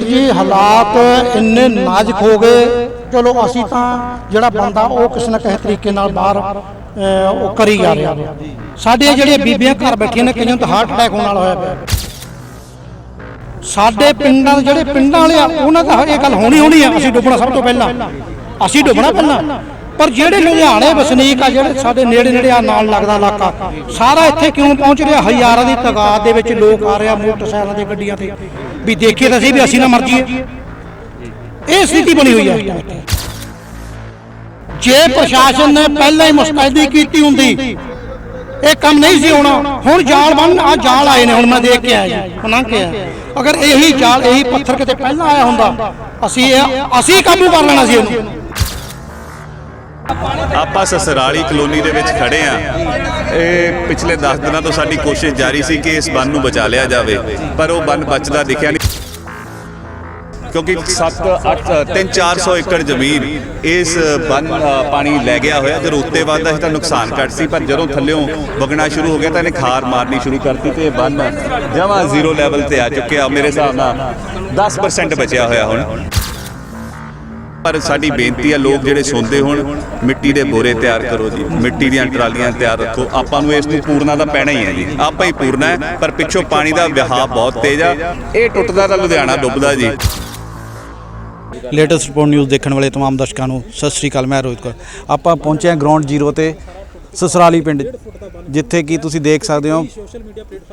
ਵੀਰ ਜੀ, ਹਾਲਾਤ ਇੰਨੇ ਨਾਜ਼ੁਕ ਹੋ ਗਏ। ਚਲੋ ਅਸੀਂ ਤਾਂ ਜਿਹੜਾ ਬੰਦਾ ਉਹ ਕਿਸੇ ਨਾ ਕਿਸੇ ਤਰੀਕੇ ਨਾਲ ਬਾਹਰ ਉਹ ਕਰੀ ਜਾ ਰਿਹਾ। ਵਾ। ਸਾਡੀਆਂ ਜਿਹੜੀਆਂ ਬੀਬੀਆਂ ਘਰ ਬੈਠੀਆਂ ਨੇ, ਕਈਆਂ ਤਾਂ ਹਾਰਟ ਅਟੈਕ ਹੋਣ ਵਾਲਾ ਹੋਇਆ ਪਿਆ। ਸਾਡੇ ਪਿੰਡਾਂ ਦੇ ਜਿਹੜੇ ਪਿੰਡਾਂ ਵਾਲੇ ਆ, ਉਹਨਾਂ ਦਾ ਇਹ ਗੱਲ ਹੋਣੀ ਹੋਣੀ ਆ, ਅਸੀਂ ਡੁੱਬਣਾ ਸਭ ਤੋਂ ਪਹਿਲਾਂ। ਅਸੀਂ ਡੁੱਬਣਾ ਪਹਿਲਾਂ। ਪਰ ਜਿਹੜੇ ਲੁਧਿਆਣੇ ਵਸਨੀਕ ਆ, ਜਿਹੜੇ ਸਾਡੇ ਨੇੜੇ ਨੇੜੇ ਆ, ਨਾਲ ਲੱਗਦਾ ਇਲਾਕਾ, ਸਾਰਾ ਇੱਥੇ ਕਿਉਂ ਪਹੁੰਚ ਰਿਹਾ? ਹਜ਼ਾਰਾਂ ਦੀ ਤਾਦਾਦ ਦੇ ਵਿੱਚ ਲੋਕ ਆ ਰਿਹਾ ਮੋਟਰਸਾਈਕਲਾਂ ਤੇ, ਗੱਡੀਆਂ ਤੇ। ਵੀ ਦੇਖੀਏ ਤਾਂ ਅਸੀਂ ਵੀ ਅਸੀਂ ਨਾ ਮਰ ਜਾਈਏ। ਇਹ ਸਥਿਤੀ ਬਣੀ ਹੋਈ ਹੈ। ਜੇ ਪ੍ਰਸ਼ਾਸਨ ਨੇ ਪਹਿਲਾਂ ਹੀ ਮੁਸਤੈਦੀ ਕੀਤੀ ਹੁੰਦੀ, ਇਹ ਕੰਮ ਨਹੀਂ ਸੀ ਹੋਣਾ। ਹੁਣ ਜਾਲ ਬੰਨ ਆ ਜਾਲ ਆਏ ਨੇ, ਹੁਣ ਮੈਂ ਦੇਖ ਕੇ ਆਇਆ ਜੀ, ਮੈਂ ਕੇ ਅਗਰ ਇਹੀ ਜਾਲ, ਇਹੀ ਪੱਥਰ ਕਿਤੇ ਪਹਿਲਾਂ ਆਇਆ ਹੁੰਦਾ, ਅਸੀਂ ਅਸੀਂ ਕਾਬੂ ਕਰ ਲੈਣਾ ਸੀ ਇਹਨੂੰ। ਆਪਾਂ ਸਸਰਾਲੀ ਕਲੋਨੀ ਦੇ ਵਿੱਚ ਖੜੇ ਆ। ਇਹ ਪਿਛਲੇ 10 ਦਿਨਾਂ ਤੋਂ ਸਾਡੀ ਕੋਸ਼ਿਸ਼ ਜਾਰੀ ਸੀ ਕਿ ਇਸ ਬੰਨ ਨੂੰ ਬਚਾ ਲਿਆ ਜਾਵੇ, ਪਰ ਉਹ ਬੰਨ ਬਚਦਾ ਦਿਖਿਆ ਨਹੀਂ। ਕਿਉਂਕਿ 7 8 3 400 ਏਕੜ ਜ਼ਮੀਨ ਇਸ ਬੰਨ ਪਾਣੀ ਲੈ ਗਿਆ ਹੋਇਆ। ਜਦੋਂ ਉੱਤੇ ਵੱਧਦਾ ਸੀ ਤਾਂ ਨੁਕਸਾਨ ਘੱਟ ਸੀ, ਪਰ ਜਦੋਂ ਥੱਲਿਓਂ ਵਗਣਾ ਸ਼ੁਰੂ ਹੋ ਗਿਆ ਤਾਂ ਇਹਨੇ ਖਾਰ ਮਾਰਨੀ ਸ਼ੁਰੂ ਕਰਤੀ ਤੇ ਇਹ ਬੰਨ ਜਮਾ ਜ਼ੀਰੋ ਲੈਵਲ ਤੇ ਆ ਚੁੱਕਿਆ। ਮੇਰੇ ਹਿਸਾਬ ਨਾਲ 10% ਬਚਿਆ ਹੋਇਆ ਹੁਣ। ਪਰ ਸਾਡੀ ਬੇਨਤੀ ਹੈ ਲੋਕ ਜਿਹੜੇ ਸੁਣਦੇ ਹੋਣ ਮਿੱਟੀ ਦੇ ਬੋਰੇ ਤਿਆਰ ਕਰੋ ਜੀ ਮਿੱਟੀ ਦੀਆਂ ਟਰਾਲੀਆਂ ਤਿਆਰ ਰੱਖੋ ਆਪਾਂ ਨੂੰ ਇਸ ਨੂੰ ਪੂਰਨਾ ਤਾਂ ਪੈਣਾ ਹੀ ਹੈ ਜੀ ਆਪਾਂ ਹੀ ਪੂਰਨਾ ਹੈ ਪਰ ਪਿੱਛੋਂ ਪਾਣੀ ਦਾ ਵਹਾਅ ਬਹੁਤ ਤੇਜ਼ ਆ ਇਹ ਟੁੱਟਦਾ ਤਾਂ ਲੁਧਿਆਣਾ ਡੁੱਬਦਾ ਜੀ ਲੇਟੈਸਟ ਰਿਪੋਰਟ ਨਿਊਜ਼ ਦੇਖਣ ਵਾਲੇ तमाम ਦਰਸ਼ਕਾਂ ਨੂੰ ਸਤਿ ਸ੍ਰੀ ਅਕਾਲ ਮੈਂ ਰੋਹਿਤ ਕੌਰ ਆਪਾਂ ਪਹੁੰਚੇ ਹਾਂ ਗਰਾਊਂਡ ਜ਼ੀਰੋ ਤੇ ਸਸਰਾਲੀ ਪਿੰਡ, ਜਿੱਥੇ ਕਿ ਤੁਸੀਂ ਦੇਖ ਸਕਦੇ ਹੋ,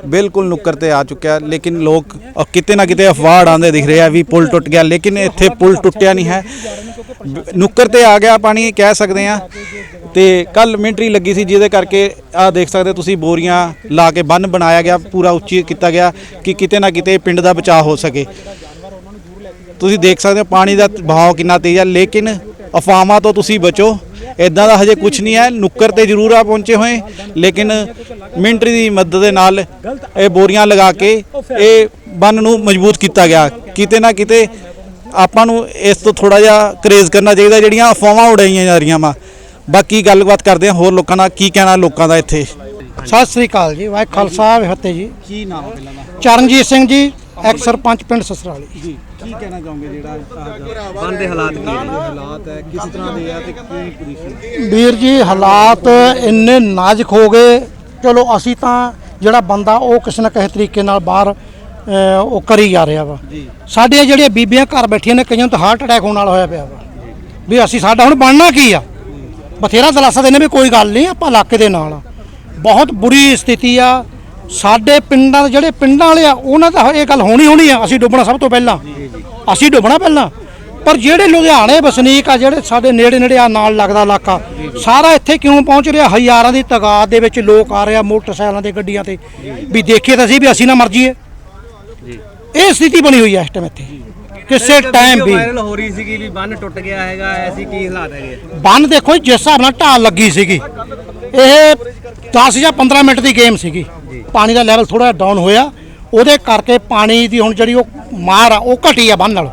ਬਿਲਕੁਲ ਨੁੱਕਰ ਤੇ ਆ ਚੁੱਕਿਆ, ਲੇਕਿਨ ਲੋਕ ਕਿਤੇ ਨਾ ਕਿਤੇ ਅਫਵਾਹ ਉਡਾਉਂਦੇ ਦਿਖ ਰਹੇ ਆ ਵੀ ਪੁਲ ਟੁੱਟ ਗਿਆ, ਲੇਕਿਨ ਇੱਥੇ ਪੁਲ ਟੁੱਟਿਆ ਨਹੀਂ ਹੈ। ਨੁੱਕਰ ਤੇ ਆ ਗਿਆ ਪਾਣੀ ਕਹਿ ਸਕਦੇ ਆ ਤੇ ਕੱਲ ਮਿੰਟਰੀ ਲੱਗੀ ਸੀ, ਜਿਹਦੇ ਕਰਕੇ ਆ ਦੇਖ ਸਕਦੇ ਹੋ ਤੁਸੀਂ ਬੋਰੀਆਂ ਲਾ ਕੇ ਬੰਨ ਬਣਾਇਆ ਗਿਆ, ਪੂਰਾ ਉੱਚੀ ਕੀਤਾ ਗਿਆ ਕਿ ਕਿਤੇ ਨਾ ਕਿਤੇ ਪਿੰਡ ਦਾ ਬਚਾਅ ਹੋ ਸਕੇ। ਤੁਸੀਂ ਦੇਖ ਸਕਦੇ ਹੋ ਪਾਣੀ ਦਾ ਬਹਾਅ ਕਿੰਨਾ ਤੇਜ਼ ਹੈ ਲੇਕਿਨ ਅਫਵਾਹਾਂ ਤੋਂ ਤੁਸੀਂ ਬਚੋ। ਇਦਾਂ ਦਾ ਹਜੇ ਕੁਝ ਨਹੀਂ ਹੈ। ਨੁੱਕਰ ਤੇ ਜ਼ਰੂਰ ਆ ਪਹੁੰਚੇ ਹੋਏ। ਲੇਕਿਨ ਮਿੰਟਰੀ ਦੀ ਮਦਦ ਦੇ ਨਾਲ ਇਹ ਬੋਰੀਆਂ ਲਗਾ ਕੇ ਇਹ ਬੰਨ ਨੂੰ ਮਜ਼ਬੂਤ ਕੀਤਾ ਗਿਆ। ਕਿਤੇ ਨਾ ਕਿਤੇ ਆਪਾਂ ਨੂੰ ਇਸ ਤੋਂ ਥੋੜਾ ਜਿਹਾ ਕਰੇਜ਼ ਕਰਨਾ ਚਾਹੀਦਾ ਜਿਹੜੀਆਂ ਅਫਵਾਹਾਂ ਉਡਾਈਆਂ ਜਾ ਰਹੀਆਂ ਵਾ। ਬਾਕੀ ਗੱਲਬਾਤ ਕਰਦੇ ਹਾਂ ਹੋਰ ਲੋਕਾਂ ਨਾਲ। ਕੀ ਕਹਿਣਾ ਲੋਕਾਂ ਦਾ ਇੱਥੇ? ਸਤਿ ਸ੍ਰੀ ਅਕਾਲ ਜੀ। ਵਾਹਿ ਖਾਲਸਾ ਵਾਹਿ ਫਤਿਹ ਜੀ। ਕੀ ਨਾਮ ਹੈ ਪਹਿਲਾਂ ਦਾ? ਚਰਨਜੀਤ ਸਿੰਘ ਜੀ। ਐਕਸ ਸਰਪੰਚ ਪਿੰਡ ਸਸਰਾਲੀ। ਜੀ ਕੀ ਕਹਿਣਾ ਚਾਹੋਗੇ ਜਿਹੜਾ ਬੰਦ ਦੇ ਹਾਲਾਤ ਕੀ ਨੇ? ਹਾਲਾਤ ਹੈ ਕਿਸ ਤਰ੍ਹਾਂ ਦੇ ਆ ਤੇ ਕੀ ਪੋਜੀਸ਼ਨ ਵੀਰ ਜੀ ਹਾਲਾਤ ਇੰਨੇ ਨਾਜ਼ੁਕ ਹੋ ਗਏ। ਚਲੋ ਅਸੀਂ ਤਾਂ ਜਿਹੜਾ ਬੰਦਾ ਉਹ ਕਿਸੇ ਨਾ ਕਿਸੇ ਤਰੀਕੇ ਨਾਲ ਬਾਹਰ ਉਹ ਕਰੀ ਜਾ ਰਿਹਾ ਵਾ। ਜੀ। ਸਾਡੀਆਂ ਜਿਹੜੀਆਂ ਬੀਬੀਆਂ ਘਰ ਬੈਠੀਆਂ ਨੇ ਕਈਆਂ ਨੂੰ ਤਾਂ ਹਾਰਟ ਅਟੈਕ ਹੋਣ ਵਾਲਾ ਹੋਇਆ ਪਿਆ ਵਾ। ਵੀ ਅਸੀਂ ਸਾਡਾ ਹੁਣ ਬਣਨਾ ਕੀ ਆ? ਬਥੇਰਾ ਦਲਾਸਾ ਦੇਣੇ ਵੀ ਕੋਈ ਗੱਲ ਨਹੀਂ ਆਪਾਂ ਇਲਾਕੇ ਦੇ ਨਾਲ ਬਹੁਤ ਬੁਰੀ ਸਥਿਤੀ ਆ। ਸਾਡੇ ਪਿੰਡਾਂ ਦੇ ਜਿਹੜੇ ਪਿੰਡਾਂ ਵਾਲੇ ਆ ਉਹਨਾਂ ਦਾ ਇਹ ਗੱਲ ਹੋਣੀ ਹੋਣੀ ਆ ਅਸੀਂ ਡੁੱਬਣਾ ਸਭ ਤੋਂ ਪਹਿਲਾਂ। ਅਸੀਂ ਡੁੱਬਣਾ ਪਹਿਲਾਂ। ਪਰ ਜਿਹੜੇ ਲੁਧਿਆਣੇ ਵਸਨੀਕ ਆ ਜਿਹੜੇ ਸਾਡੇ ਨੇੜੇ ਨੇੜੇ ਆ ਨਾਲ ਲੱਗਦਾ ਇਲਾਕਾ ਸਾਰਾ ਇੱਥੇ ਕਿਉਂ ਪਹੁੰਚ ਰਿਹਾ? ਹਜ਼ਾਰਾਂ ਦੀ ਤਾਦਾਦ ਦੇ ਵਿੱਚ ਲੋਕ ਆ ਰਿਹਾ ਮੋਟਰਸਾਈਕਲਾਂ ਤੇ ਗੱਡੀਆਂ ਤੇ। ਵੀ ਦੇਖੀਏ ਤਾਂ ਸਹੀ ਵੀ ਅਸੀਂ ਨਾ ਮਰ ਜਾਈਏ। ਇਹ ਸਥਿਤੀ ਬਣੀ ਹੋਈ ਹੈ ਇਸ ਟਾਈਮ ਇੱਥੇ। ਕਿਸੇ ਟਾਈਮ ਵੀ। ਵਾਇਰਲ ਹੋ ਰਹੀ ਸੀਗੀ ਵੀ ਬੰਨ ਟੁੱਟ ਗਿਆ ਹੈਗਾ ਐਸੀ ਕੀ ਹਾਲਾਤ ਹੈਗੇ? ਬੰਨ ਦੇਖੋ ਜਿਸ ਹਿਸਾਬ ਨਾਲ ਢਾਲ ਲੱਗੀ ਸੀਗੀ। ਇਹ 10 ਜਾਂ 15 ਮਿੰਟ ਦੀ ਗੇਮ ਸੀਗੀ। ਪਾਣੀ ਦਾ ਲੈਵਲ ਥੋੜਾ ਡਾਊਨ ਹੋਇਆ ਉਹਦੇ ਕਰਕੇ ਪਾਣੀ ਦੀ ਹੁਣ ਜਿਹੜੀ ਉਹ ਮਾਰ ਆ ਉਹ ਘਟੀ ਆ ਬੰਨ ਨਾਲ।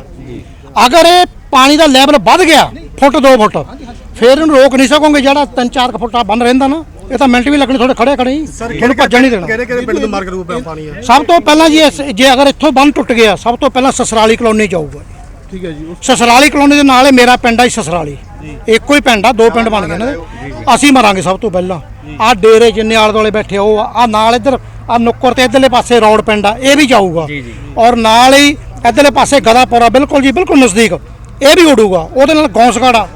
ਅਗਰ ਇਹ ਪਾਣੀ ਦਾ ਲੈਵਲ ਵੱਧ ਗਿਆ ਫੁੱਟ 2 ਫੁੱਟ ਫਿਰ ਇਹਨੂੰ ਰੋਕ ਨਹੀਂ ਸਕੋਗੇ ਜਿਹੜਾ 3-4 ਫੁੱਟ ਆ ਬੰਨ ਰਹਿੰਦਾ ਨਾ ਇਹ ਤਾਂ ਮਿੰਟ ਵੀ ਲੱਗਣੇ ਥੋੜੇ ਖੜੇ ਖੜੇ ਹੀ ਤੁਹਾਨੂੰ ਭੱਜਣ ਨਹੀਂ ਦੇਣਾ। ਕਿਹੜੇ ਕਿਹੜੇ ਪਿੰਡ ਤੋਂ ਮਾਰਕ ਰੂਪ ਹੈ ਪਾਣੀ ਹੈ ਸਭ ਤੋਂ ਪਹਿਲਾਂ ਜੀ ਜੇ ਅਗਰ ਇੱਥੋਂ ਬੰਨ ਟੁੱਟ ਗਿਆ ਸਭ ਤੋਂ ਪਹਿਲਾਂ ਸਸਰਾਲੀ ਕਲੋਨੀ ਜਾਊਗਾ। ਠੀਕ ਹੈ ਜੀ ਸਸਰਾਲੀ ਕਲੋਨੀ ਦੇ ਨਾਲ ਹੀ ਮੇਰਾ ਪਿੰਡ ਆ ਜੀ ਸਸਰਾਲੀ। ਇੱਕੋ ਹੀ ਪਿੰਡ ਆ ਦੋ ਪਿੰਡ ਬਣ ਗਏ ਨੇ ਅਸੀਂ ਮਰਾਂਗੇ ਸਭ ਤੋਂ ਪਹਿਲਾਂ। ਆ ਡੇਰੇ ਜਿੰਨੇ ਆਲੇ ਦੁਆਲੇ ਬੈਠੇ ਉਹ ਆ ਨਾਲ ਇੱਧਰ ਆ ਨੁੱਕਰ ਤੇ ਇੱਧਰਲੇ ਪਾਸੇ ਰੌਡ ਪਿੰਡ ਆ ਇਹ ਵੀ ਜਾਊਗਾ। ਔਰ ਨਾਲ ਹੀ ਇੱਧਰਲੇ ਪਾਸੇ ਗਦਾਪੁਰਾ ਬਿਲਕੁਲ ਜੀ ਬਿਲਕੁਲ ਨਜ਼ਦੀਕ ਇਹ ਵੀ ਉਡੂਗਾ ਉਹਦੇ ਨਾਲ ਗੌਂਸਗੜਾ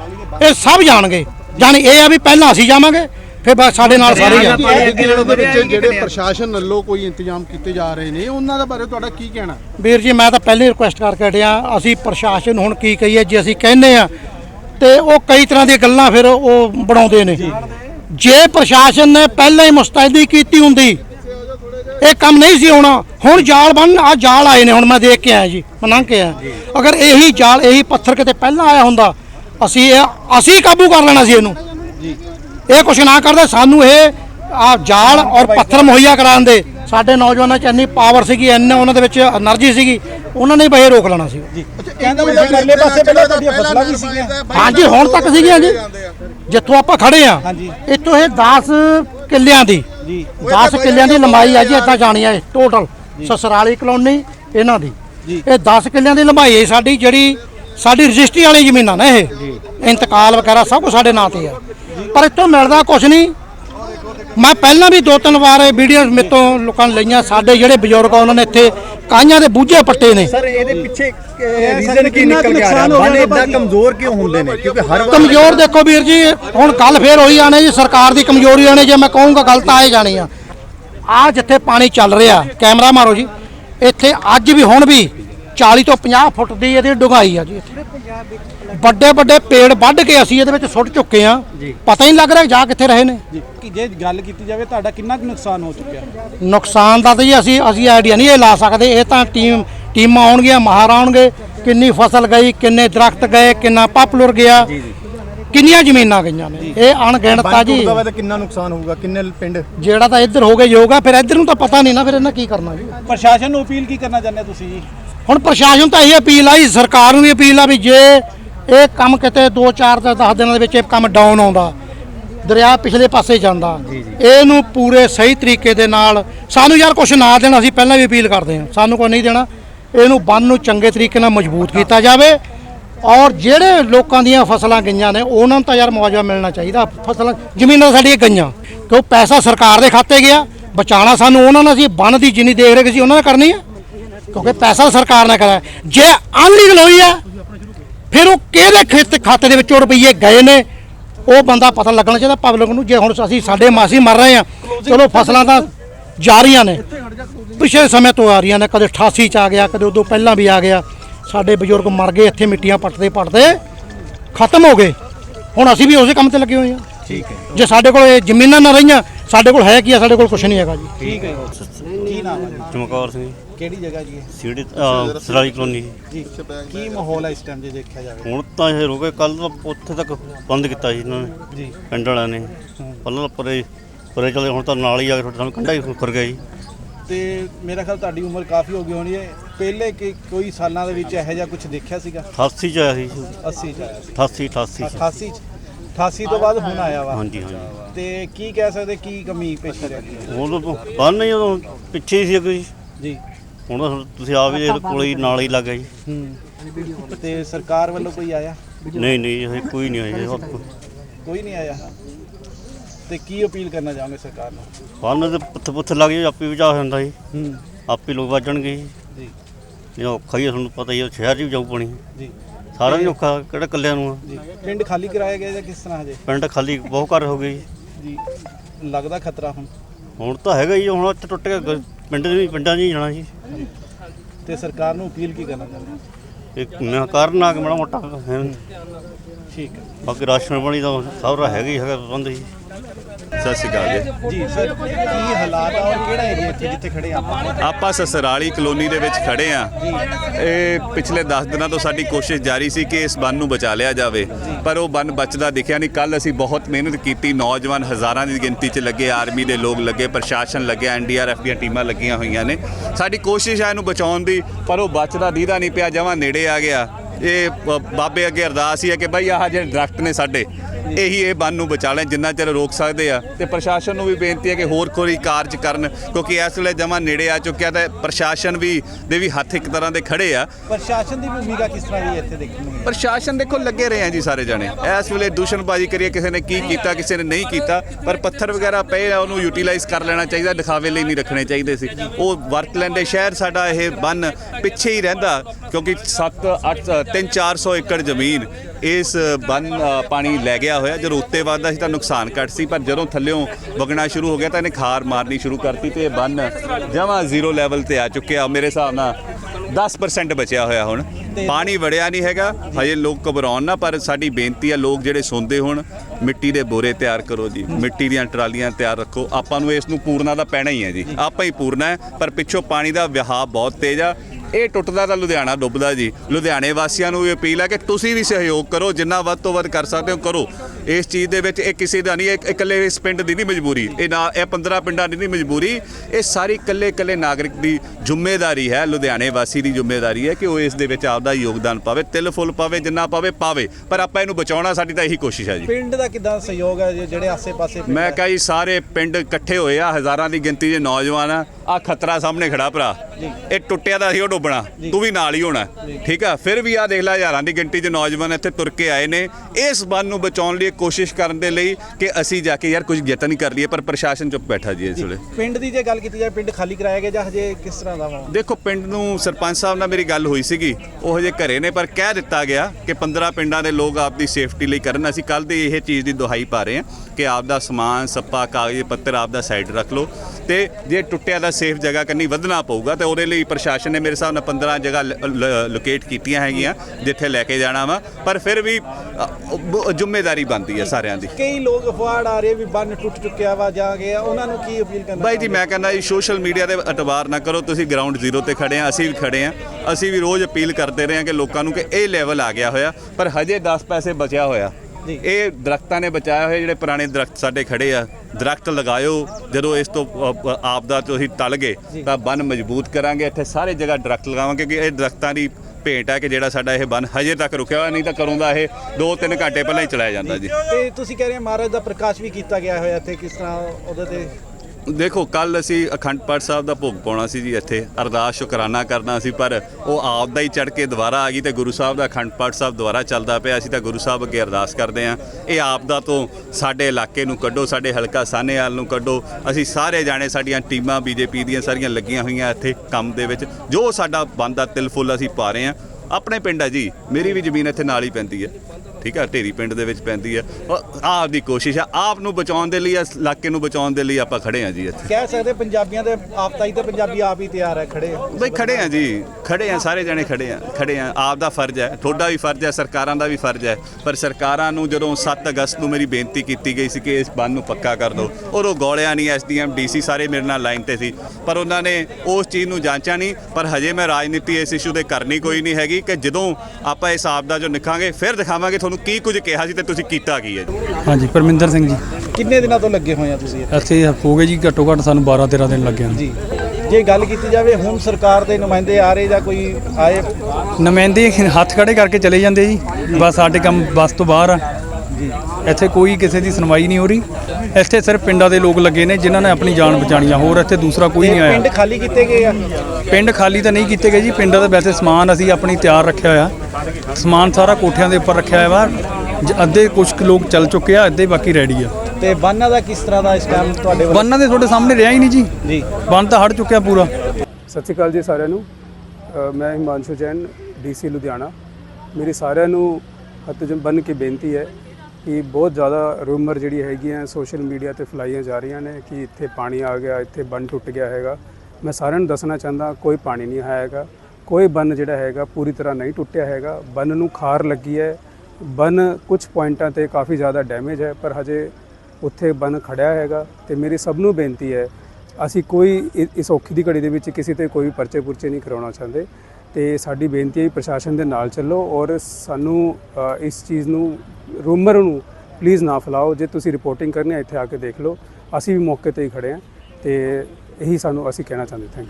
ਇਹ ਸਭ ਜਾਣਗੇ। ਜਾਣੀ ਇਹ ਆ ਵੀ ਪਹਿਲਾਂ ਅਸੀਂ ਜਾਵਾਂਗੇ ਫਿਰ ਬਸ ਸਾਡੇ ਨਾਲ ਸਾਰੇ ਜਾਣਗੇ। ਜਿਹੜੇ ਪ੍ਰਸ਼ਾਸਨ ਵੱਲੋਂ ਕੋਈ ਇੰਤਜ਼ਾਮ ਕੀਤੇ ਜਾ ਰਹੇ ਨੇ ਉਹਨਾਂ ਦੇ ਬਾਰੇ ਤੁਹਾਡਾ ਕੀ ਕਹਿਣਾ? ਵੀਰ ਜੀ ਮੈਂ ਤਾਂ ਪਹਿਲੇ ਰਿਕੁਐਸਟ ਕਰਕੇ ਹਟਿਆ ਅਸੀਂ ਪ੍ਰਸ਼ਾਸਨ ਹੁਣ ਕੀ ਕਹੀਏ ਜੇ ਅਸੀਂ ਕਹਿੰਨੇ ਆ ਤੇ ਉਹ ਕਈ ਤਰ੍ਹਾਂ ਦੀਆਂ ਗੱਲਾਂ ਫਿਰ ਉਹ ਬਣਾਉਂਦੇ ਨੇ। ਜੇ ਪ੍ਰਸ਼ਾਸਨ ਨੇ ਪਹਿਲਾਂ ਹੀ ਮੁਸਤੈਦੀ ਕੀਤੀ ਹੁੰਦੀ, ਇਹ ਕੰਮ ਨਹੀਂ ਸੀ ਹੋਣਾ। ਹੁਣ ਜਾਲ ਬਣ ਆ ਜਾਲ ਆਏ ਨੇ, ਹੁਣ ਮੈਂ ਦੇਖ ਕੇ ਆਇਆ ਜੀ, ਮੈਂ ਲੰਘ ਕੇ ਆਇਆ। ਅਗਰ ਇਹੀ ਜਾਲ, ਇਹੀ ਪੱਥਰ ਕਿਤੇ ਪਹਿਲਾਂ ਆਇਆ ਹੁੰਦਾ, ਅਸੀਂ ਅਸੀਂ ਕਾਬੂ ਕਰ ਲੈਣਾ ਸੀ ਇਹਨੂੰ। ਇਹ ਕੁਛ ਨਾ ਕਰਦਾ, ਸਾਨੂੰ ਇਹ, ਆ ਜਾਲ ਔਰ ਪੱਥਰ ਮੁਹੱਈਆ ਕਰਾਉਣ ਦੇ। ਸਾਡੇ ਨੌਜਵਾਨਾਂ 'ਚ ਇੰਨੀ ਪਾਵਰ ਸੀਗੀ, ਇੰਨਾ ਉਹਨਾਂ ਦੇ ਵਿੱਚ એનર્ਜੀ ਸੀਗੀ ਉਹਨਾਂ ਨੇ ਬਈ ਰੋਕ ਲੈਣਾ ਸੀ। ਕਹਿੰਦਾ ਵੀ ਪਰਲੇ ਪਾਸੇ ਪਹਿਲਾਂ ਤੁਹਾਡੀਆਂ ਫਸਲਾਂ ਵੀ ਸੀਗੀਆਂ। ਹਾਂਜੀ ਹੁਣ ਤੱਕ ਸੀਗੀਆਂ ਜੀ। ਜਿੱਥੋਂ ਆਪਾਂ ਖੜੇ ਆ ਇੱਥੋਂ ਇਹ 10 ਕਿੱਲਿਆਂ ਦੀ ਜੀ। 10 ਕਿੱਲਿਆਂ ਦੀ ਲੰਬਾਈ ਆ ਜੀ ਇਦਾਂ ਜਾਣੀ ਆ ਟੋਟਲ ਸਸਰਾਲੀ ਕਲੋਨੀ ਇਹਨਾਂ ਦੀ। ਇਹ 10 ਕਿੱਲਿਆਂ ਦੀ ਲੰਬਾਈ ਹੈ ਸਾਡੀ ਜਿਹੜੀ ਸਾਡੀ ਰਜਿਸਟਰੀ ਵਾਲੀ ਜ਼ਮੀਨਾਂ ਨੇ ਇਹ। ਇੰਤਕਾਲ ਵਗੈਰਾ ਸਭ ਕੁਝ ਸਾਡੇ ਨਾਂ ਤੇ ਆ। ਪਰ ਇੱਥੋਂ ਮਿਲਦਾ ਕੁਝ ਨਹੀਂ। ਮੈਂ ਪਹਿਲਾਂ ਵੀ ਦੋ ਤਿੰਨ ਵਾਰ ਇਹ ਵੀਡੀਓ ਮੇਤੋਂ ਲੋਕਾਂ ਨੇ ਲਈਆਂ ਸਾਡੇ ਜਿਹੜੇ ਬਜ਼ੁਰਗ ਆ ਉਹਨਾਂ ਨੇ ਇੱਥੇ ਕਾਈਆਂ ਦੇ ਬੂਝੇ ਪੱਟੇ ਨੇ। ਸਰ ਇਹਦੇ ਪਿੱਛੇ ਰੀਜ਼ਨ ਕੀ ਨਿਕਲ ਕੇ ਆ ਰਿਹਾ ਇਦਾਂ ਕਮਜ਼ੋਰ ਕਿਉਂ ਹੁੰਦੇ ਨੇ? ਕਿਉਂਕਿ ਹਰ ਵਾਰ ਕਮਜ਼ੋਰ ਦੇਖੋ ਵੀਰ ਜੀ ਹੁਣ ਕੱਲ ਫੇਰ ਹੋਈ ਜਾਣੇ ਜੀ ਸਰਕਾਰ ਦੀ ਕਮਜ਼ੋਰੀ ਆਣੇ ਜੇ ਮੈਂ ਕਹੂੰਗਾ ਗੱਲ ਤਾਂ ਆਏ ਜਾਣੀ ਆ। ਆ ਜਿੱਥੇ ਪਾਣੀ ਚੱਲ ਰਿਹਾ ਕੈਮਰਾ ਮਾਰੋ ਜੀ ਇੱਥੇ ਅੱਜ ਵੀ ਹੁਣ ਵੀ 40 ਤੋਂ 50 ਫੁੱਟ ਦੀ ਇਹਦੀ ਡੁੰਗਾਈ ਆ ਜੀ ਇੱਥੇ। ਵੱਡੇ ਵੱਡੇ ਪੇੜ ਵੱਢ ਕੇ ਅਸੀਂ ਇਹਦੇ ਵਿੱਚ ਸੁੱਟ ਚੁੱਕੇ ਆ ਪਤਾ ਹੀ ਨਹੀਂ ਲੱਗ ਰਿਹਾ ਜਾ ਕਿੱਥੇ ਰਹੇ ਨੇ। ਜੀ ਕਿ ਜੇ ਗੱਲ ਕੀਤੀ ਜਾਵੇ ਤੁਹਾਡਾ ਕਿੰਨਾ ਕੁ ਨੁਕਸਾਨ ਹੋ ਚੁੱਕਿਆ? ਨੁਕਸਾਨ ਦਾ ਤਾਂ ਜੀ ਅਸੀਂ ਅਸੀਂ ਆਈਡੀਆ ਨਹੀਂ ਇਹ ਲਾ ਸਕਦੇ। ਇਹ ਤਾਂ ਟੀਮ ਟੀਮਾਂ ਆਉਣਗੀਆਂ ਮਾਹਰ ਆਉਣਗੇ। ਕਿੰਨੀ ਫਸਲ ਗਈ ਕਿੰਨੇ ਦਰਖਤ ਗਏ ਕਿੰਨਾ ਪਪੂਲਰ ਗਿਆ। ਕਿੰਨੀਆਂ ਜ਼ਮੀਨਾਂ ਗਈਆਂ ਨੇ। ਇਹ ਅਣਗਿਣਤ ਆ ਜੀ। ਕਿੰਨਾ ਨੁਕਸਾਨ ਹੋਊਗਾ? ਕਿੰਨੇ ਪਿੰਡ? ਜਿਹੜਾ ਤਾਂ ਇੱਧਰ ਹੋ ਗਿਆ ਯੋਗਾ ਫਿਰ ਇੱਧਰ ਨੂੰ ਤਾਂ ਪਤਾ ਨਹੀਂ ਨਾ ਫਿਰ ਇਹਨਾਂ ਕੀ ਕਰਨਾ ਜੀ। ਪ੍ਰਸ਼ਾਸਨ ਨੂੰ ਅਪੀਲ ਕੀ ਕਰਨਾ ਚਾਹੁੰਦੇ ਤੁਸੀਂ ਜੀ? ਹੁਣ ਪ੍ਰਸ਼ਾਸਨ ਤਾਂ ਇਹ ਅਪੀਲ ਆਈ ਸਰਕਾਰ ਨੂੰ ਵੀ ਅਪੀਲ ਆ ਵੀ ਜੇ ਇਹ ਕੰਮ ਕਿਤੇ 2-4 ਤੇ 10 ਦਿਨਾਂ ਦੇ ਵਿੱਚ ਇਹ ਕੰਮ ਡਾਊਨ ਆਉਂਦਾ ਦਰਿਆ ਪਿਛਲੇ ਪਾਸੇ ਜਾਂਦਾ ਇਹਨੂੰ ਪੂਰੇ ਸਹੀ ਤਰੀਕੇ ਦੇ ਨਾਲ ਸਾਨੂੰ ਯਾਰ ਕੁਝ ਨਾ ਦੇਣਾ ਅਸੀਂ ਪਹਿਲਾਂ ਵੀ ਅਪੀਲ ਕਰਦੇ ਹਾਂ ਸਾਨੂੰ ਕੋਈ ਨਹੀਂ ਦੇਣਾ ਇਹਨੂੰ ਬੰਨ ਨੂੰ ਚੰਗੇ ਤਰੀਕੇ ਨਾਲ ਮਜ਼ਬੂਤ ਕੀਤਾ ਜਾਵੇ ਔਰ ਜਿਹੜੇ ਲੋਕਾਂ ਦੀਆਂ ਫਸਲਾਂ ਗਈਆਂ ਨੇ ਉਹਨਾਂ ਨੂੰ ਤਾਂ ਯਾਰ ਮੁਆਵਜ਼ਾ ਮਿਲਣਾ ਚਾਹੀਦਾ ਫਸਲਾਂ ਜ਼ਮੀਨਾਂ ਸਾਡੀਆਂ ਗਈਆਂ ਕਿਉਂ ਪੈਸਾ ਸਰਕਾਰ ਦੇ ਖਾਤੇ ਗਿਆ ਬਚਾਉਣਾ ਸਾਨੂੰ ਉਹਨਾਂ ਨਾਲ ਸੀ ਬੰਨ ਦੀ ਜਿੰਨੀ ਦੇਖ ਰਹੇ ਸੀ ਉਹਨਾਂ ਨੇ ਕਰਨੀ ਹੈ ਕਿਉਂਕਿ ਪੈਸਾ ਸਰਕਾਰ ਨੇ ਕਰਿਆ। ਜੇ ਅਨਲੀਗਲ ਹੋਈ ਹੈ ਫਿਰ ਉਹ ਕਿਹਦੇ ਖੇਤ ਖਾਤੇ ਦੇ ਵਿੱਚੋਂ ਰੁਪਈਏ ਗਏ ਨੇ? ਉਹ ਬੰਦਾ ਪਤਾ ਲੱਗਣਾ ਚਾਹੀਦਾ ਪਬਲਿਕ ਨੂੰ ਜੇ ਹੁਣ ਅਸੀਂ ਸਾਡੇ ਮਾਸੀ ਮਰ ਰਹੇ ਆ ਚਲੋ ਫਸਲਾਂ ਤਾਂ ਜਾ ਰਹੀਆਂ ਨੇ। ਪਿਛਲੇ ਸਮੇਂ ਤੋਂ ਆ ਰਹੀਆਂ ਨੇ ਕਦੇ 88 ਚ ਆ ਗਿਆ ਕਦੇ ਉਦੋਂ ਪਹਿਲਾਂ ਵੀ ਆ ਗਿਆ। ਸਾਡੇ ਬਜ਼ੁਰਗ ਮਰ ਗਏ ਇੱਥੇ ਮਿੱਟੀਆਂ ਪੱਟਦੇ ਪੱਟਦੇ ਖਤਮ ਹੋ ਗਏ। ਹੁਣ ਅਸੀਂ ਵੀ ਉਸੇ ਕੰਮ ਤੇ ਲੱਗੇ ਹੋਏ ਆ। ਠੀਕ ਹੈ। ਜੇ ਸਾਡੇ ਕੋਲ ਇਹ ਜ਼ਮੀਨਾਂ ਨਾ ਰਹੀਆਂ ਸਾਡੇ ਕੋਲ ਹੈ ਕੀ ਆ ਸਾਡੇ ਕੋਲ ਕੁਝ ਨਹੀਂ ਹੈਗਾ ਜੀ। ਠੀਕ ਹੈ ਕੀ ਨਾਮ ਹੈ ਚਮਕੌਰ ਸਿੰਘ ਕਿਹੜੀ ਜਗ੍ਹਾ ਜੀ? ਸੀੜੀ ਸਰਾਲੀ ਕਲੋਨੀ। ਜੀ। ਕੀ ਮਾਹੌਲ ਹੈ ਇਸ ਟਾਈਮ ਜੇ ਦੇਖਿਆ ਜਾਵੇ? ਹੁਣ ਤਾਂ ਇਹ ਰੁਕੇ ਕੱਲ ਤਾਂ ਉੱਥੇ ਤੱਕ ਬੰਦ ਕੀਤਾ ਸੀ ਇਹਨਾਂ ਨੇ। ਜੀ। ਪਿੰਡ ਵਾਲਿਆਂ ਨੇ। ਪਹਿਲਾਂ ਪਰੇ ਪਰੇ ਚਲੇ ਹੁਣ ਤਾਂ ਨਾਲ ਹੀ ਆ ਕੇ ਤੁਹਾਡੇ ਸਾਨੂੰ ਕੰਢਾ ਹੀ ਖੁਰ ਗਿਆ ਜੀ। ਤੇ ਮੇਰਾ ਖਿਆਲ ਤੁਹਾਡੀ ਉਮਰ ਕਾਫੀ ਹੋ ਗਈ ਹੋਣੀ ਹੈ। ਪਹਿਲੇ ਕਿ ਕੋਈ ਸਾਲਾਂ ਦੇ ਵਿੱਚ ਇਹੋ ਜਿਹਾ ਕੁਝ ਦੇਖਿਆ ਸੀਗਾ? 88 ਚ ਆਇਆ ਸੀ। 80 ਚ ਆਇਆ ਸੀ। 88 88 ਚ। 88 ਚ? 88 ਤੋਂ ਬਾਅਦ ਹੁਣ ਆਇਆ ਵਾ? ਹਾਂਜੀ ਹਾਂਜੀ। ਤੇ ਕੀ ਕਹਿ ਸਕਦੇ ਕੀ ਕਮੀ ਪੇਸ਼ ਕਰਿਆ ਹੁਣ ਤਾਂ ਬੰਨ ਹੀ ਉਦੋਂ ਪਿੱਛੇ ਹੀ ਸੀ ਕੋਈ ਜੀ। ਹੁਣ ਤਾਂ ਤੁਸੀਂ ਆਪ ਹੀ ਦੇਖ ਕੋਲੇ ਹੀ ਨਾਲ ਹੀ ਲੱਗ ਗਿਆ ਜੀ। ਹੂੰ। ਤੇ ਸਰਕਾਰ ਵੱਲੋਂ ਕੋਈ ਆਇਆ? ਨਹੀਂ ਨਹੀਂ ਇਹ ਕੋਈ ਨਹੀਂ ਆਇਆ ਜੀ ਕੋਈ। ਨਹੀਂ ਆਇਆ? ਤੇ ਕੀ ਅਪੀਲ ਕਰਨਾ ਚਾਹੋਗੇ ਸਰਕਾਰ ਨੂੰ? ਬੰਨ ਤੇ ਪੁੱਥ ਪੁੱਥ ਲੱਗ ਜੀ ਆਪੇ ਵਿਚਾ ਹੁੰਦਾ ਜੀ। ਹੂੰ। ਆਪੇ ਲੋਕ ਵੱਜਣਗੇ ਜੀ। ਜੀ। ਇਹ ਔਖਾ ਹੀ ਆ, ਤੁਹਾਨੂੰ ਪਤਾ ਹੀ ਆ ਸ਼ਹਿਰ 'ਚ ਵੀ ਜਾਊ ਪਾਣੀ। ਜੀ। ਸਾਰਾ ਹੀ ਔਖਾ ਕਿਹੜਾ ਕੱਲਿਆਂ ਨੂੰ ਆ। ਜੀ। ਪਿੰਡ ਖਾਲੀ ਕਰਾਇਆ ਗਿਆ ਜਾਂ ਕਿਸ ਤਰ੍ਹਾਂ ਹਜੇ? ਪਿੰਡ ਖਾਲੀ ਬਹੁਤ ਘਰ ਹੋ ਗਏ ਜੀ। ਜੀ ਲੱਗਦਾ ਖਤਰਾ ਹੁਣ। ਹੁਣ ਤਾਂ ਹੈਗਾ ਹੀ ਹੁਣ ਇੱਥੇ ਟੁੱਟ ਗ- ਪਿੰਡ ਦੇ ਵੀ ਪਿੰਡਾਂ 'ਚ ਹੀ ਜਾਣਾ ਜੀ। ਤੇ ਸਰਕਾਰ ਨੂੰ ਅਪੀਲ ਕੀ ਕਰਨਾ ਚਾਹੁੰਦੇ ਹੋ? ਇਹ ਮੈਂ ਕਾਰਨ ਆ ਕਿ ਮਾੜਾ ਮੋਟਾ ਹੈ। ਠੀਕ ਹੈ। ਬਾਕੀ ਰਾਸ਼ਨ ਪਾਣੀ ਦਾ ਸਾਰਾ ਹੈਗਾ ਹੀ ਹੈਗਾ ਬੰਦ ਜੀ ਸਤਿ ਸ਼੍ਰੀ ਅਕਾਲ ਜੀ। ਜੀ ਸਰ ਕੀ ਹਾਲਾਤ ਆ ਔਰ ਕਿਹੜਾ ਏਰੀਆ ਇੱਥੇ ਜਿੱਥੇ ਖੜੇ ਆਪਾਂ ਆਪਾਂ ਸਸਰਾਲੀ ਕਲੋਨੀ ਦੇ ਵਿੱਚ ਖੜੇ ਆ। ਇਹ ਪਿਛਲੇ 10 ਦਿਨਾਂ ਤੋਂ ਸਾਡੀ ਕੋਸ਼ਿਸ਼ ਜਾਰੀ ਸੀ ਕਿ ਇਸ ਬੰਨ ਨੂੰ ਬਚਾ ਲਿਆ ਜਾਵੇ। ਪਰ ਉਹ ਬੰਨ ਬਚਦਾ ਦਿਖਿਆ ਨਹੀਂ। ਕੱਲ ਅਸੀਂ ਬਹੁਤ ਮਿਹਨਤ ਕੀਤੀ। ਨੌਜਵਾਨ ਹਜ਼ਾਰਾਂ ਦੀ ਗਿਣਤੀ 'ਚ ਲੱਗੇ ਆਰਮੀ ਦੇ ਲੋਕ ਲੱਗੇ ਪ੍ਰਸ਼ਾਸਨ ਲੱਗਿਆ ਐਨਡੀਆਰਐਫ ਦੀਆਂ ਟੀਮਾਂ ਲੱਗੀਆਂ ਹੋਈਆਂ ਨੇ। ਸਾਡੀ ਕੋਸ਼ਿਸ਼ ਹੈ ਇਹਨੂੰ ਬਚਾਉਣ ਦੀ ਪਰ ਉਹ ਬਚਦਾ ਦੀਦਾ ਨਹੀਂ ਪਿਆ। ਜਮਾਂ ਨੇੜੇ ਆ ਗਿਆ। ਇਹ ਬਾਬੇ ਅੱਗੇ ਅਰਦਾਸ ਹੀ ਹੈ ਕਿ ਭਾਈ ਆਹ ਜਿਹੜੇ ਦਰਖਤ ਨੇ ਸਾਡੇ ਇਹੀ ਇਹ ਬੰਨ ਨੂੰ ਬਚਾ ਲੈਣ ਜਿੰਨਾ ਚਿਰ ਰੋਕ ਸਕਦੇ ਆ। ਤੇ ਪ੍ਰਸ਼ਾਸਨ ਨੂੰ ਵੀ ਬੇਨਤੀ ਹੈ ਕਿ ਹੋਰ ਕੋਈ ਕਾਰਜ ਕਰਨ ਕਿਉਂਕਿ ਇਸ ਵੇਲੇ ਜਮਾਂ ਨੇੜੇ ਆ ਚੁੱਕਿਆ ਤੇ ਪ੍ਰਸ਼ਾਸਨ ਵੀ ਦੇ ਵੀ ਹੱਥ ਇੱਕ ਤਰ੍ਹਾਂ ਦੇ ਖੜੇ ਆ। ਪ੍ਰਸ਼ਾਸਨ ਦੀ ਭੂਮਿਕਾ ਕਿਸ ਤਰ੍ਹਾਂ ਦੀ ਇੱਥੇ ਦੇਖਣ? ਪ੍ਰਸ਼ਾਸਨ ਦੇਖੋ ਲੱਗੇ ਰਹੇ ਆ ਜੀ ਸਾਰੇ ਜਣੇ। ਇਸ ਵੇਲੇ ਦੂਸ਼ਣਬਾਜ਼ੀ ਕਰੀਏ ਕਿਸੇ ਨੇ ਕੀ ਕੀਤਾ ਕਿਸੇ ਨੇ ਨਹੀਂ ਕੀਤਾ ਪਰ ਪੱਥਰ ਵਗੈਰਾ ਪਏ ਆ ਉਹਨੂੰ ਯੂਟਿਲਾਈਜ਼ ਕਰ ਲੈਣਾ ਚਾਹੀਦਾ ਦਿਖਾਵੇ ਲਈ ਨਹੀਂ ਰੱਖਣੇ ਚਾਹੀਦੇ ਸੀ। ਉਹ ਵਰਤ ਲੈਂਦੇ ਸ਼ਹਿਰ ਸਾਡਾ ਇਹ ਬੰਨ ਪਿੱਛੇ ਹੀ ਰਹਿੰਦਾ ਕਿਉਂਕਿ 7 8 3 400 ਏਕੜ ਜ਼ਮੀਨ ਇਸ ਬੰਨ ਪਾਣੀ ਲੈ ਗਿਆ ਹੋਇਆ। ਜਦੋਂ ਉੱਤੇ ਵੱਧਦਾ ਸੀ ਤਾਂ ਨੁਕਸਾਨ ਘੱਟ ਸੀ, ਪਰ ਜਦੋਂ ਥੱਲਿਓਂ ਵਗਣਾ ਸ਼ੁਰੂ ਹੋ ਗਿਆ ਤਾਂ ਇਹਨੇ ਖਾਰ ਮਾਰਨੀ ਸ਼ੁਰੂ ਕਰਤੀ ਤੇ ਇਹ ਬੰਨ ਜਮਾਂ ਜ਼ੀਰੋ ਲੈਵਲ ਤੇ ਆ ਚੁੱਕਿਆ। ਮੇਰੇ ਹਿਸਾਬ ਨਾਲ 10% ਬਚਿਆ ਹੋਇਆ ਹੁਣ। ਪਾਣੀ ਵੜਿਆ ਨਹੀਂ ਹੈਗਾ। ਹਜੇ ਲੋਕ ਘਬਰਾਉਣ ਨਾ, ਪਰ ਸਾਡੀ ਬੇਨਤੀ ਆ, ਲੋਕ ਜਿਹੜੇ ਸੌਂਦੇ ਹੋਣ, ਮਿੱਟੀ ਦੇ ਬੋਰੇ ਤਿਆਰ ਕਰੋ ਜੀ। ਮਿੱਟੀ ਦੀਆਂ ਟਰਾਲੀਆਂ ਤਿਆਰ ਰੱਖੋ। ਆਪਾਂ ਨੂੰ ਇਸ ਨੂੰ ਪੂਰਨਾ ਦਾ ਪੈਣਾ ਹੀ ਹੈ ਜੀ। ਆਪਾਂ ਹੀ ਪੂਰਨਾ ਹੈ, ਪਰ ਪਿੱਛੋਂ ਪਾਣੀ ਦਾ ਵਹਾਅ ਬਹੁਤ ਤੇਜ਼ ਆ। ਇਹ ਟੁੱਟਦਾ ਤਾਂ ਲੁਧਿਆਣਾ ਡੁੱਬਦਾ ਜੀ। ਲੁਧਿਆਣੇ ਵਾਸੀਆਂ ਨੂੰ ਵੀ ਅਪੀਲ ਹੈ ਕਿ ਤੁਸੀਂ ਵੀ ਸਹਿਯੋਗ ਕਰੋ ਜਿੰਨਾ ਵੱਧ ਤੋਂ ਵੱਧ ਕਰ ਸਕਦੇ ਹੋ ਕਰੋ। ਇਸ ਚੀਜ਼ ਦੇ ਵਿੱਚ ਇਹ ਕਿਸੇ ਦਾ ਨਹੀਂ ਇਹ ਇਕੱਲੇ ਇਸ ਪਿੰਡ ਦੀ ਨਹੀਂ ਮਜਬੂਰੀ। ਇਹ ਨਾ ਇਹ 15 ਪਿੰਡਾਂ ਦੀ ਨਹੀਂ ਮਜਬੂਰੀ। ਇਹ ਸਾਰੀ ਇਕੱਲੇ ਇਕੱਲੇ ਨਾਗਰਿਕ ਦੀ ਜ਼ਿੰਮੇਵਾਰੀ ਹੈ ਲੁਧਿਆਣੇ ਵਾਸੀ ਦੀ ਜ਼ਿੰਮੇਵਾਰੀ ਹੈ ਕਿ ਉਹ ਇਸ ਦੇ ਵਿੱਚ ਆਪਦਾ ਯੋਗਦਾਨ ਪਾਵੇ ਤਿਲ ਫੁੱਲ ਪਾਵੇ ਜਿੰਨਾ ਪਾਵੇ ਪਾਵੇ। ਪਰ ਆਪਾਂ ਇਹਨੂੰ ਬਚਾਉਣਾ ਸਾਡੀ ਤਾਂ ਇਹੀ ਕੋਸ਼ਿਸ਼ ਹੈ ਜੀ। ਪਿੰਡ ਦਾ ਕਿਦਾਂ ਸਹਿਯੋਗ ਹੈ ਜਿਹੜੇ ਆਸੇ-ਪਾਸੇ ਮੈਂ? ਕਹਾਂ ਜੀ ਸਾਰੇ ਪਿੰਡ ਇਕੱਠੇ ਹੋਏ ਆ ਹਜ਼ਾਰਾਂ ਦੀ ਗਿਣਤੀ ਦੇ ਨੌਜਵਾਨ ਆ। ਆ ਖਤਰਾ ਸਾਹਮਣੇ ਖੜਾ ਭਰਾ। ਇਹ ਟੁੱਟਿਆ ਤਾਂ ਸੀ ਉਹ ਡੋਬਣਾ ਤੂੰ ਵੀ ਨਾਲ ਹੀ ਹੋਣਾ। ਠੀਕ ਆ? ਫਿਰ ਵੀ ਆ ਦੇਖ ਲੈ ਹਜ਼ਾਰਾਂ ਦੀ ਗਿਣਤੀ 'ਚ ਨੌਜਵਾਨ ਇੱਥੇ ਤੁਰ ਕੇ ਆਏ ਨੇ। ਇਸ ਬੰਨ ਨੂੰ ਬਚਾਉਣ ਲਈ ਕੋਸ਼ਿਸ਼ ਕਰਨ ਦੇ ਲਈ ਕਿ ਅਸੀਂ ਜਾ ਕੇ ਯਾਰ ਕੁਝ ਯਤਨ ਕਰ ਲਈਏ ਪਰ ਪ੍ਰਸ਼ਾਸਨ ਚੁੱਪ ਬੈਠਾ ਜੀ ਇਸ ਵੇਲੇ। ਪਿੰਡ ਦੀ ਜੇ ਗੱਲ ਕੀਤੀ ਜਾਏ ਪਿੰਡ ਖਾਲੀ ਕਰਾਇਆ ਗਿਆ ਜਾਂ ਹਜੇ ਕਿਸ ਤਰ੍ਹਾਂ ਦਾ ਵਾ ਦੇਖੋ ਪਿੰਡ ਨੂੰ ਸਰਪੰਚ ਸਾਹਿਬ ਨਾਲ ਮੇਰੀ ਗੱਲ ਹੋਈ ਸੀਗੀ। ਉਹ ਹਜੇ ਘਰੇ ਨੇ ਪਰ ਕਹਿ ਦਿੱਤਾ ਗਿਆ ਕਿ 15 ਪਿੰਡਾਂ ਦੇ ਲੋਕ ਆਪਦੀ ਸੇਫਟੀ ਲਈ ਕਰਨ। ਅਸੀਂ ਕੱਲ ਦੀ ਇਹ ਚੀਜ਼ ਦੀ ਦੁਹਾਈ ਪਾ ਰਹੇ ਹਾਂ ਕਿ ਆਪਦਾ ਸਮਾਨ ਸੱਪਾ ਕਾਗਜ਼ ਪੱਤਰ ਆਪਦਾ ਸਾਈਡ ਰੱਖ ਲਓ। ਤੇ ਜੇ ਟੁੱਟਿਆ ਦਾ ਸੇਫ ਜਗ੍ਹਾ ਕੰਨੀ ਵਧਣਾ ਪਊਗਾ ਤੇ ਉਹਦੇ ਲਈ ਪ੍ਰਸ਼ਾਸਨ ਨੇ ਮੇਰੇ ਹਿਸਾਬ ਨਾਲ 15 ਜਗ੍ਹਾ ਲੋਕੇਟ ਕੀਤੀਆਂ ਹੈਗੀਆਂ ਜਿੱਥੇ ਲੈ ਕੇ ਜਾਣਾ ਵਾ। ਪਰ ਫਿਰ ਵੀ ਜ਼ਿੰਮੇਵਾਰੀ ਬਣਦੀ ਹੈ ਸਾਰਿਆਂ ਦੀ। ਕਈ ਲੋਕ ਅਫਵਾਹ ਆ ਰਹੇ ਵੀ ਬੰਨ ਟੁੱਟ ਚੁੱਕਿਆ ਵਾ ਜਾ ਗਿਆ ਉਹਨਾਂ ਨੂੰ ਕੀ ਅਪੀਲ ਕਰਨਾ ਬਾਈ ਜੀ ਮੈਂ ਕਹਿੰਦਾ ਜੀ ਸੋਸ਼ਲ ਮੀਡੀਆ ਤੇ ਅਤਬਾਰ ਨਾ ਕਰੋ ਤੁਸੀਂ ਗਰਾਊਂਡ ਜ਼ੀਰੋ ਤੇ ਖੜੇ ਆ ਅਸੀਂ ਵੀ ਖੜੇ ਆ। ਅਸੀਂ ਵੀ ਰੋਜ਼ ਅਪੀਲ ਕਰਦੇ ਰਹੇ ਹਾਂ ਕਿ ਲੋਕਾਂ ਨੂੰ ਕਿ ਇਹ ਲੈਵਲ ਆ ਗਿਆ ਹੋਇਆ ਪਰ ਹਜੇ 10 ਪੈਸੇ ਬਚਿਆ ਹੋਇਆ। ਇਹ ਦਰਖਤਾਂ ਨੇ ਬਚਾਇਆ ਹੋਇਆ ਜਿਹੜੇ ਪੁਰਾਣੇ ਦਰਖਤ ਸਾਡੇ ਖੜੇ ਆ। ਦਰਖਤ ਲਗਾਇਓ ਜਦੋਂ ਇਸ ਤੋਂ ਅ, ਅ, ਆਪਦਾ ਤੋਂ ਅਸੀਂ ਟਲ ਗਏ ਤਾਂ ਬੰਨ ਮਜ਼ਬੂਤ ਕਰਾਂਗੇ। ਇੱਥੇ ਸਾਰੇ ਜਗ੍ਹਾ ਦਰਖਤ ਲਗਾਵਾਂਗੇ ਕਿ ਇਹ ਦਰਖਤਾਂ ਦੀ ਭੇਟ ਹੈ ਕਿ ਜਿਹੜਾ ਸਾਡਾ ਇਹ ਬੰਨ ਹਜੇ ਤੱਕ ਰੁਕਿਆ ਹੋਇਆ ਨਹੀਂ ਤਾਂ ਕਰੋਂ ਦਾ ਇਹ 2-3 ਘੰਟੇ ਪਹਿਲਾਂ ਹੀ ਚਲਾਇਆ ਜਾਂਦਾ ਜੀ। ਤੇ ਤੁਸੀਂ ਕਹਿ ਰਹੇ ਮਹਾਰਾਜ ਦਾ ਪ੍ਰਕਾਸ਼ ਵੀ ਕੀਤਾ ਗਿਆ ਹੋਇਆ ਇੱਥੇ ਕਿਸ ਤਰ੍ਹਾਂ ਉਹਦੇ ਤੇ ਦੇਖੋ ਕੱਲ ਅਸੀਂ ਅਖੰਡ ਪਾਠ ਸਾਹਿਬ ਦਾ ਭੋਗ ਪਾਉਣਾ ਸੀ ਜੀ ਇੱਥੇ। ਅਰਦਾਸ, ਸ਼ੁਕਰਾਨਾ ਕਰਨਾ ਸੀ, ਪਰ ਉਹ ਆਪ ਦਾ ਹੀ ਚੜ ਕੇ ਦੁਬਾਰਾ ਆ ਗਈ ਤੇ ਗੁਰੂ ਸਾਹਿਬ ਦਾ ਅਖੰਡ ਪਾਠ ਸਾਹਿਬ ਦੁਬਾਰਾ ਚੱਲਦਾ ਪਿਆ। ਅਸੀਂ ਤਾਂ ਗੁਰੂ ਸਾਹਿਬ ਅੱਗੇ ਅਰਦਾਸ ਕਰਦੇ ਆਂ ਇਹ ਆਪ ਦਾ ਤੋਂ ਸਾਡੇ ਇਲਾਕੇ ਨੂੰ ਕੱਢੋ, ਸਾਡੇ ਹਲਕਾ ਸਾਹਨੇਵਾਲ ਨੂੰ ਕੱਢੋ। ਅਸੀਂ ਸਾਰੇ ਜਾਣੇ ਸਾਡੀਆਂ ਟੀਮਾਂ ਬੀਜੇਪੀ ਦੀਆਂ ਸਾਰੀਆਂ ਲੱਗੀਆਂ ਹੋਈਆਂ ਇੱਥੇ ਕੰਮ ਦੇ ਵਿੱਚ। ਜੋ ਸਾਡਾ ਬੰਦਾ ਤਿਲ ਫੁੱਲ ਅਸੀਂ ਪਾ ਰਹੇ ਆਂ ਆਪਣੇ ਪਿੰਡ ਹੈ ਜੀ। ਮੇਰੀ ਵੀ ਜ਼ਮੀਨ ਇੱਥੇ ਨਾਲ ਹੀ ਪੈਂਦੀ ਹੈ। ਠੀਕ ਹੈ ਢੇਰੀ ਪਿੰਡ ਦੇ ਵਿੱਚ ਪੈਂਦੀ ਹੈ ਉਹ ਆਪ ਦੀ ਕੋਸ਼ਿਸ਼ ਹੈ ਆਪ ਨੂੰ ਬਚਾਉਣ ਦੇ ਲਈ ਇਸ ਇਲਾਕੇ ਨੂੰ ਬਚਾਉਣ ਦੇ ਲਈ ਆਪਾਂ ਖੜੇ ਹਾਂ ਜੀ ਇੱਥੇ। ਕਹਿ ਸਕਦੇ ਪੰਜਾਬੀਆਂ ਦੇ ਆਪਤਾਈ ਤੇ ਪੰਜਾਬੀ ਆਪ ਹੀ ਤਿਆਰ ਹੈ ਖੜੇ ਬਈ ਖੜੇ ਆ ਜੀ ਖੜੇ ਆ ਸਾਰੇ ਜਣੇ ਖੜੇ ਆ ਖੜੇ ਆ। ਆਪ ਦਾ ਫਰਜ਼ ਹੈ ਤੁਹਾਡਾ ਵੀ ਫਰਜ਼ ਹੈ ਸਰਕਾਰਾਂ ਦਾ ਵੀ ਫਰਜ਼ ਹੈ। ਪਰ ਸਰਕਾਰਾਂ ਨੂੰ ਜਦੋਂ 7 ਅਗਸਤ ਨੂੰ ਮੇਰੀ ਬੇਨਤੀ ਕੀਤੀ ਗਈ ਸੀ ਕਿ ਇਸ ਬੰਨ ਨੂੰ ਪੱਕਾ ਕਰ ਦਿਓ ਔਰ ਉਹ ਗੋਲਿਆ ਨਹੀਂ ਐਸਡੀਐਮ ਡੀਸੀ ਸਾਰੇ ਮੇਰੇ ਨਾਲ ਲਾਈਨ ਤੇ ਸੀ। ਪਰ ਉਹਨਾਂ ਨੇ ਉਸ ਚੀਜ਼ ਨੂੰ ਜਾਂਚਿਆ ਨਹੀਂ ਪਰ ਹਜੇ ਮੈਂ ਰਾਜਨੀਤੀ ਇਸ ਇਸ਼ੂ ਤੇ ਕਰਨੀ ਕੋਈ ਨਹੀਂ ਹੈਗੀ ਕਿ ਜਦੋਂ ਆਪਾਂ ਇਸ ਆਪ ਦਾ ਜੋ ਨਿਖਾਂਗੇ ਫਿਰ ਦਿਖਾਵਾਂਗੇ ਤੁਹਾਨੂੰ ਕੀ ਕੁਝ ਕਿਹਾ ਸੀ ਤੇ ਤੁਸੀਂ ਕੀਤਾ ਕੀ ਹੈ ਜੀ? ਹਾਂਜੀ ਪਰਮਿੰਦਰ ਸਿੰਘ ਜੀ। ਕਿੰਨੇ ਦਿਨਾਂ ਤੋਂ ਲੱਗੇ ਹੋਏ ਆ ਤੁਸੀਂ ਇੱਥੇ? ਹੋ ਗਏ ਜੀ ਘੱਟੋ ਘੱਟ ਸਾਨੂੰ 12 13 ਦਿਨ ਲੱਗੇ ਹਨ। ਜੀ। ਜੇ ਗੱਲ ਕੀਤੀ ਜਾਵੇ ਹੁਣ ਸਰਕਾਰ ਦੇ ਨੁਮਾਇੰਦੇ ਆ ਰਹੇ ਜਾਂ ਕੋਈ ਆਏ? ਨੁਮਾਇੰਦੇ ਹੱਥ ਖੜੇ ਕਰਕੇ ਚਲੇ ਜਾਂਦੇ ਜੀ। ਬਸ ਸਾਡੇ ਕੰਮ ਬਸ ਤੋਂ ਬਾਹਰ ਆ। ਇੱਥੇ ਕੋਈ ਕਿਸੇ ਦੀ ਸੁਣਵਾਈ ਨਹੀਂ ਹੋ ਰਹੀ। ਇੱਥੇ ਸਿਰਫ ਪਿੰਡਾਂ ਦੇ ਲੋਕ ਲੱਗੇ ਨੇ ਜਿਨ੍ਹਾਂ ਨੇ ਆਪਣੀ ਜਾਨ ਬਚਾਣੀ ਆ। ਹੋਰ ਇੱਥੇ ਦੂਸਰਾ ਕੋਈ ਨਹੀਂ ਆਇਆ। ਪਿੰਡ ਖਾਲੀ ਕੀਤੇ ਗਏ ਆ? ਪਿੰਡ ਖਾਲੀ ਤਾਂ ਨਹੀਂ ਕੀਤੇ ਗਏ ਜੀ। ਪਿੰਡਾਂ ਦਾ ਵੈਸੇ ਸਮਾਨ ਅਸੀਂ ਆਪਣੀ ਤਿਆਰ ਰੱਖਿਆ ਹੋਇਆ। ਸਮਾਨ ਸਾਰਾ ਕੋਠਿਆਂ ਦੇ ਉੱਪਰ ਰੱਖਿਆ ਹੋਇਆ ਵਾ। ਜ- ਅੱਧੇ ਕੁਝ ਕੁ ਲੋਕ ਚੱਲ ਚੁੱਕੇ ਆ ਅੱਧੇ ਬਾਕੀ ਰੈਡੀ ਆ। ਤੇ ਬੰਨਾਂ ਦਾ ਕਿਸ ਤਰ੍ਹਾਂ ਦਾ ਇਸ ਟਾਈਮ ਤੁਹਾਡੇ ਵੱਲ ਬੰਨਾਂ ਦੇ ਤੁਹਾਡੇ ਸਾਹਮਣੇ ਰਿਹਾ ਹੀ ਨਹੀਂ ਜੀ। ਜੀ। ਬੰਨ ਤਾਂ ਹਟ ਚੁੱਕਿਆ ਪੂਰਾ। ਸਤਿ ਸ਼੍ਰੀ ਅਕਾਲ ਜੀ ਸਾਰਿਆਂ ਨੂੰ। ਅ, ਮੈਂ ਹਿਮਾਂਸ਼ੂ ਜੈਨ ਡੀਸੀ ਲੁਧਿਆਣਾ। ਮੇਰੀ ਸਾਰਿਆਂ ਨੂੰ ਹੱਥ ਜਨ ਬੰਨ ਕੇ ਬੇਨਤੀ ਹੈ ਕਿ ਬਹੁਤ ਜ਼ਿਆਦਾ ਰੂਮਰ ਜਿਹੜੀ ਹੈਗੀਆਂ ਸੋਸ਼ਲ ਮੀਡੀਆ ਤੇ ਫਲਾਈਆਂ ਜਾ ਰਹੀਆਂ ਨੇ ਕਿ ਇੱਥੇ ਪਾਣੀ ਆ ਗਿਆ ਇੱਥੇ ਬੰਨ ਟੁੱਟ ਗਿਆ ਹੈਗਾ। ਮੈਂ ਸਾਰਿਆਂ ਨੂੰ ਦੱਸਣਾ ਚਾਹੁੰਦਾ ਕੋਈ ਪਾਣੀ ਨਹੀਂ ਆਇਆ ਹੈਗਾ। ਕੋਈ ਬੰਨ ਜਿਹੜਾ ਹੈਗਾ ਪੂਰੀ ਤਰ੍ਹਾਂ ਨਹੀਂ ਟੁੱਟਿਆ ਹੈਗਾ। ਬੰਨ ਨੂੰ ਖਾਰ ਲੱਗੀ ਹੈ। ਬੰਨ ਕੁਝ ਪੁਆਇੰਟਾਂ ਤੇ ਕਾਫੀ ਜ਼ਿਆਦਾ ਡੈਮੇਜ ਹੈ, ਪਰ ਹਜੇ ਉੱਥੇ ਬੰਨ ਖੜਿਆ ਹੈਗਾ ਤੇ ਮੇਰੀ ਸਭ ਨੂੰ ਬੇਨਤੀ ਹੈ, ਅਸੀਂ ਕੋਈ ਇਸ ਔਖੀ ਦੀ ਘੜੀ ਦੇ ਵਿੱਚ ਕਿਸੇ ਤੇ ਕੋਈ ਪਰਚੇ ਪੁਰਚੇ ਨਹੀਂ ਕਰਾਉਣਾ ਚਾਹੁੰਦੇ। ਤੇ ਸਾਡੀ ਬੇਨਤੀ ਹੈ ਪ੍ਰਸ਼ਾਸਨ ਦੇ ਨਾਲ ਚੱਲੋ ਔਰ ਸਾਨੂੰ ਇਸ ਚੀਜ਼ ਨੂੰ, ਰੂਮਰ ਨੂੰ ਪਲੀਜ਼ ਨਾ ਫੈਲਾਓ। ਜੇ ਤੁਸੀਂ ਰਿਪੋਰਟਿੰਗ ਕਰਨੀ ਹੈ, ਇੱਥੇ ਆ ਕੇ ਦੇਖ ਲਓ। ਅਸੀਂ ਵੀ ਮੌਕੇ ਤੇ ਹੀ ਖੜੇ ਹਾਂ ਤੇ ਇਹੀ ਸਾਨੂੰ ਅਸੀਂ ਕਹਿਣਾ ਚਾਹੁੰਦੇ ਥੈਂਕ ਯੂ